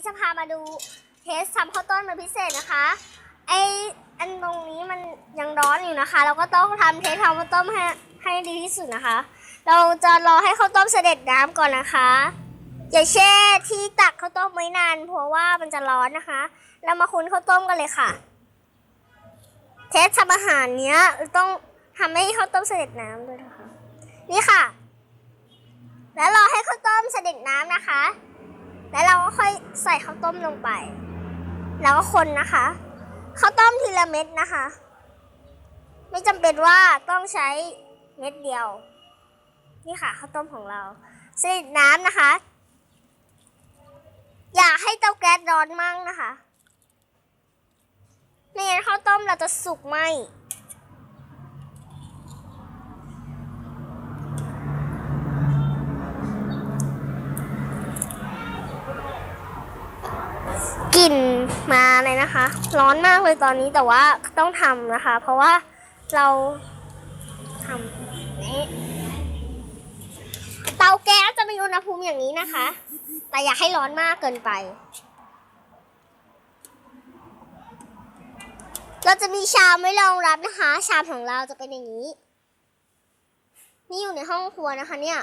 นี้จะพามาดูเทสทำข้าวต้มเป็นพิเศษนะคะ ไออันตรงนี้มันยังร้อนอยู่นะคะ เราก็ต้องทำเทสทำข้าวต้มให้ให้ดีที่สุดนะคะ เราจะรอให้ข้าวต้มเสด็จน้ำก่อนนะคะ อย่าแช่ที่ตักข้าวต้มไว้นานเพราะว่ามันจะร้อนนะคะ เรามาคุ้นข้าวต้มกันเลยค่ะ เทสทำอาหารเนี้ยต้องทำให้ข้าวต้มเสด็จน้ำด้วยนะคะ นี่ค่ะ แล้วรอให้ข้าวต้มเสด็จน้ำนะคะ แล้วเราก็ค่อยใส่ข้าวต้มลงไป แล้วก็คนนะคะข้าวต้มทีละเม็ดนะคะ ไม่จำเป็นว่าต้องใช้เม็ดเดียว นี่ค่ะข้าวต้มของเราสด็จน้ำนะคะ อย่าให้เตาแก๊สร้อนมั่งนะคะไม่งั้นข้าวต้มเราจะสุกไหม กลิ่นมาเลยนะคะ ร้อนมากเลยตอนนี้แต่ว่าต้องทำนะคะ เพราะว่าเราทำนี้เตาแก๊สจะมีอุณหภูมิอย่างนี้นะคะ แต่อย่าให้ร้อนมากเกินไป เราจะมีชามไว้รองรับนะคะ ชามของเราจะเป็นอย่างนี้ นี่อยู่ในห้องครัวนะคะเนี่ย